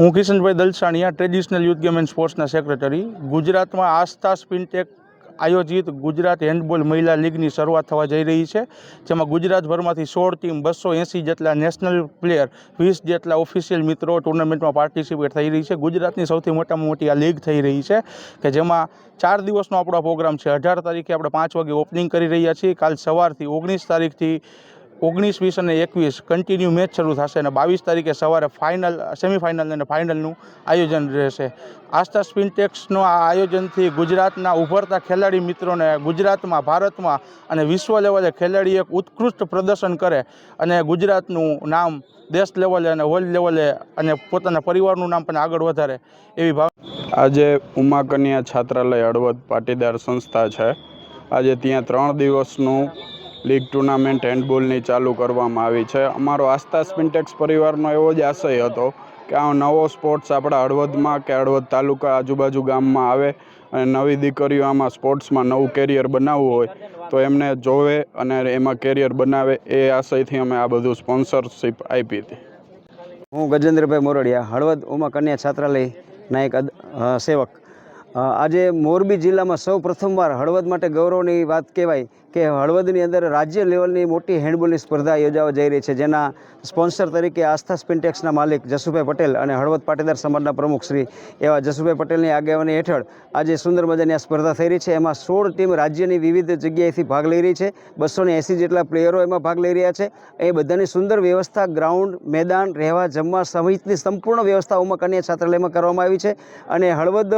હું Kishanbhai Dalsaniya traditional youth game and સ્પોર્ટ્સના secretary ગુજરાતમાં આસ્થા સ્પિનટેક આયોજિત ગુજરાત હેન્ડબોલ મહિલા લીગની શરૂઆત થવા જઈ રહી છે, જેમાં ગુજરાતભરમાંથી સોળ ટીમ બસો એંસી જેટલા નેશનલ પ્લેયર વીસ જેટલા ઓફિશિયલ મિત્રો ટુર્નામેન્ટમાં પાર્ટિસિપેટ થઈ રહી છે. ગુજરાતની સૌથી મોટામાં મોટી આ લીગ થઈ રહી છે, કે જેમાં ચાર દિવસનો આપણો પ્રોગ્રામ છે. અઢાર તારીખે આપણે પાંચ વાગે ઓપનિંગ કરી રહ્યા છીએ. કાલ સવારથી ઓગણીસ તારીખથી ઓગણીસ, વીસ અને એકવીસ કન્ટિન્યુ મેચ શરૂ થશે અને બાવીસ તારીખે સવારે ફાઇનલ સેમિફાઇનલ અને ફાઇનલનું આયોજન રહેશે. આસ્થા સ્પિનટેક્સનો આ આયોજનથી ગુજરાતના ઉભરતા ખેલાડી મિત્રોને ગુજરાતમાં, ભારતમાં અને વિશ્વ લેવલે ખેલાડી એક ઉત્કૃષ્ટ પ્રદર્શન કરે અને ગુજરાતનું નામ દેશ લેવલે અને વર્લ્ડ લેવલે અને પોતાના પરિવારનું નામ પણ આગળ વધારે એવી ભાવ આજે ઉમા કન્યા છાત્રાલય હળવદ પાટીદાર સંસ્થા છે. આજે ત્યાં ત્રણ દિવસનું લીગ ટુર્નામેન્ટ હેન્ડબોલની ચાલુ કરવામાં આવી છે. અમારો આસ્થા સ્પિન્ટેક્સ પરિવારનો એવો જ આશય હતો કે આ નવો સ્પોર્ટ્સ આપણા હળવદમાં કે હળવદ તાલુકા આજુબાજુ ગામમાં આવે અને નવી દીકરીઓ આમાં સ્પોર્ટ્સમાં નવું કેરિયર બનાવવું હોય તો એમને જોવે અને એમાં કેરિયર બનાવે એ આશયથી અમે આ બધું સ્પોન્સરશીપ આપી હતી. હું ગજેન્દ્રભાઈ મોરડિયા, હળવદ ઉમા કન્યા છાત્રાલયના એક સેવક. આજે મોરબી જિલ્લામાં સૌ પ્રથમવાર હળવદ માટે ગૌરવની વાત કહેવાય કે હળવદની અંદર રાજ્ય લેવલની મોટી હેન્ડબોલની સ્પર્ધા યોજાવા જઈ રહી છે, જેના સ્પોન્સર તરીકે આસ્થા સ્પિન્ટેક્સના માલિક જસુભાઈ પટેલ અને હળવદ પાટીદાર સમાજના પ્રમુખ શ્રી એવા જસુભાઈ પટેલની આગેવાની હેઠળ આજે સુંદર મજાની આ સ્પર્ધા થઈ રહી છે. એમાં સોળ ટીમ રાજ્યની વિવિધ જગ્યાએથી ભાગ લઈ રહી છે. બસો એંસી જેટલા પ્લેયરો એમાં ભાગ લઈ રહ્યા છે. એ બધાની સુંદર વ્યવસ્થા, ગ્રાઉન્ડ, મેદાન, રહેવા, જમવા સહિતની સંપૂર્ણ વ્યવસ્થા ઉમા કન્યા છાત્રાલયમાં કરવામાં આવી છે અને હળવદ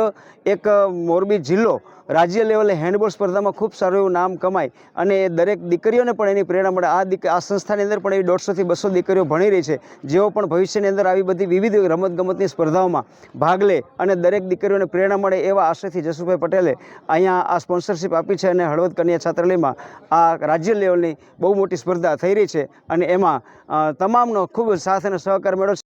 એક મોરબી જિલ્લો રાજ્ય લેવલે હેન્ડબોલ સ્પર્ધામાં ખૂબ સારું એવું નામ કમાય અને દરેક દીકરીઓને પણ એની પ્રેરણા મળે. આ દીક, આ સંસ્થાની અંદર પણ એવી દોઢસોથી બસો દીકરીઓ ભણી રહી છે, જેઓ પણ ભવિષ્યની અંદર આવી બધી વિવિધ રમતગમતની સ્પર્ધાઓમાં ભાગ લે અને દરેક દીકરીઓને પ્રેરણા મળે એવા આશયથી જસુભાઈ પટેલે અહીંયા આ સ્પોન્સરશિપ આપી છે અને હળવદ કન્યા છાત્રાલયમાં આ રાજ્ય લેવલની બહુ મોટી સ્પર્ધા થઈ રહી છે અને એમાં તમામનો ખૂબ સાથ અને સહકાર મળ્યો છે.